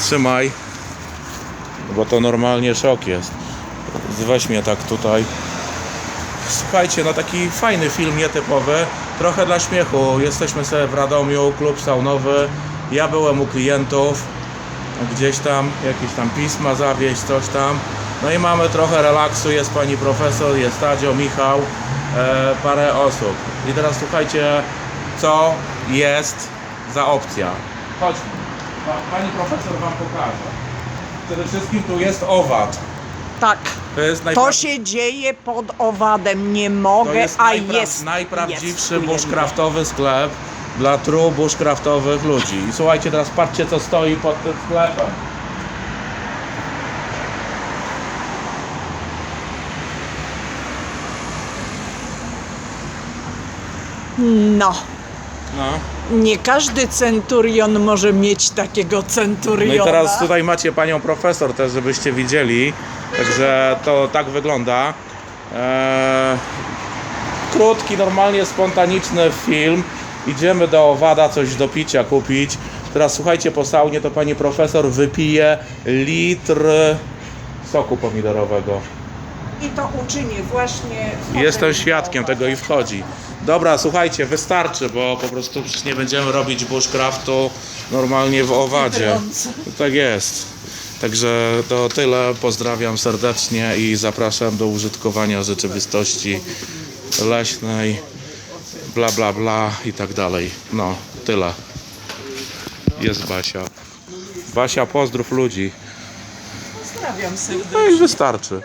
Trzymaj. Bo to normalnie szok jest. Weź mnie tak tutaj. Słuchajcie, no taki fajny film, nietypowy. Trochę dla śmiechu. Jesteśmy sobie w Radomiu, klub saunowy. Ja byłem u klientów. Gdzieś tam jakieś tam pisma zawieźć, coś tam. No i mamy trochę relaksu. Jest pani profesor, jest Tadzio, Michał, e, parę osób. I teraz słuchajcie, co jest za opcja. Chodźmy. Pa- Pani profesor wam pokaże. Przede wszystkim tu jest owad. Tak. To jest To się dzieje pod owadem. Nie To mogę, jest a najpra- jest. najprawdziwszy jest bushcraftowy sklep dla true bushcraftowych ludzi. I słuchajcie, teraz patrzcie co stoi pod tym sklepem. No. No. Nie każdy centurion może mieć takiego no centuriona. i teraz tutaj macie panią profesor też, żebyście widzieli. Także to tak wygląda. Eee, krótki, normalnie spontaniczny film. Idziemy do owada coś do picia kupić. Teraz słuchajcie, po saunie to pani profesor wypije litr soku pomidorowego. I to uczynię właśnie. wchodzę Jestem świadkiem tego i wchodzi. Dobra, słuchajcie, wystarczy, bo po prostu przecież nie będziemy robić bushcraftu normalnie w owadzie. Tak jest. Także to tyle. Pozdrawiam serdecznie i zapraszam do użytkowania rzeczywistości leśnej, bla bla bla i tak dalej. No, tyle. Jest Basia. Basia, pozdrów ludzi. Pozdrawiam serdecznie. No i wystarczy.